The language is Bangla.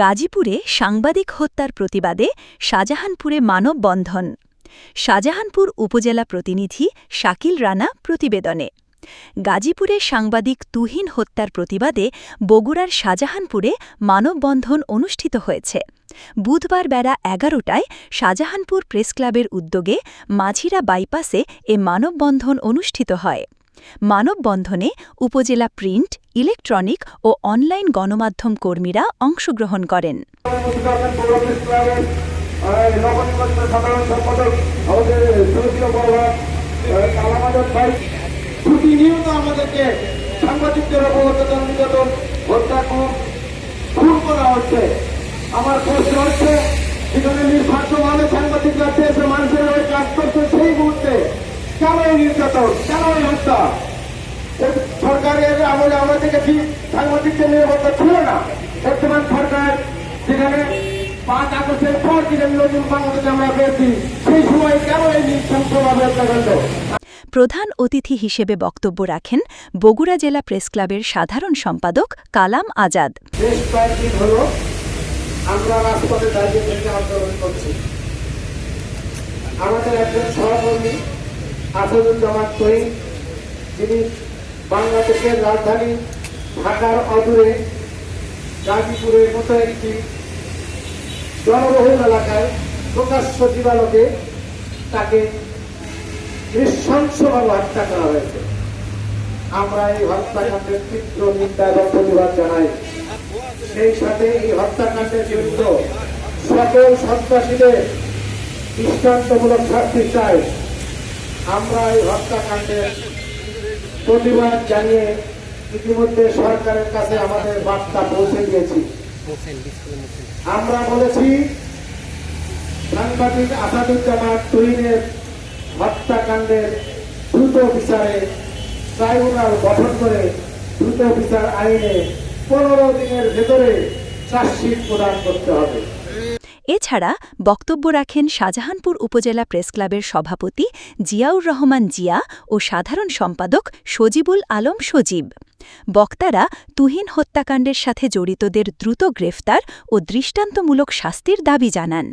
গাজীপুরে সাংবাদিক হত্যার প্রতিবাদে শাহজাহানপুরে মানববন্ধন। শাহজাহানপুর উপজেলা প্রতিনিধি শাকিল রানা প্রতিবেদনে। গাজীপুরে সাংবাদিক তুহিন হত্যার প্রতিবাদে বগুড়ার শাহজাহানপুরে মানববন্ধন অনুষ্ঠিত হয়েছে। বুধবার বেলা এগারোটায় শাহজাহানপুর প্রেসক্লাবের উদ্যোগে মাঝিরা বাইপাসে এ মানববন্ধন অনুষ্ঠিত হয়। মানববন্ধনে উপজেলা প্রিন্ট ইলেকট্রনিক ও অনলাইন গণমাধ্যম কর্মীরা অংশগ্রহণ করেন সাংবাদিকদের অবগত হয়ে সরকারের আমলে আমরা দেখেছি সাংবাদিকদের নিরাপত্তা ছিল না। বর্তমান সরকার যেখানে পাঁচ আগস্টের পর যেখানে নতুন বাংলাদেশে আমরা পেয়েছি সেই সময় কেন এই নৃশংসভাবে হত্যাকাণ্ড প্রধান অতিথি হিসেবে বক্তব্য রাখেন বগুড়া জেলা প্রেসক্লাবের সাধারণ সম্পাদক কালাম আজাদ। বেশ কয়েকদিন হলো আমরা রাজপথে দাঁড়িয়ে থেকে আন্দোলন করছি। আমাদের একজন সহকর্মী আসাদুজ্জামান তৈন যিনি বাংলাদেশের রাজধানী ঢাকার অদূরে গাজীপুরের মতো একটি জনবহুল এলাকায় প্রকাশ্য দিবালকে তাকে নৃশংসভাবে হত্যা করা হয়েছে। আমরা এই হত্যাকাণ্ডের তীব্র নিন্দা এবং প্রতিবাদ জানাই। সেই সাথে এই হত্যাকাণ্ডের জড়িত সকল সন্ত্রাসীদের দৃষ্টান্তমূলক শাস্তি চাই। আমরা এই হত্যাকাণ্ডের প্রতিবাদ জানিয়ে ইতিমধ্যে সরকারের কাছে আমাদের বার্তা পৌঁছে দিয়েছি আমরা বলেছি, সাংবাদিক আসাদুজ্জামান তুহিনের হত্যাকাণ্ডের দ্রুত বিচারে ট্রাইব্যুনাল গঠন করে দ্রুত বিচার আইনে পনেরো দিনের ভেতরে চার্জশিট প্রদান করতে হবে। এছাড়া বক্তব্য রাখেন শাহজাহানপুর উপজেলা প্রেসক্লাবের সভাপতি জিয়াউর রহমান জিয়া ও সাধারণ সম্পাদক সজিবুল আলম সজীব। বক্তারা তুহিন হত্যাকাণ্ডের সাথে জড়িতদের দ্রুত গ্রেফতার ও দৃষ্টান্তমূলক শাস্তির দাবি জানান।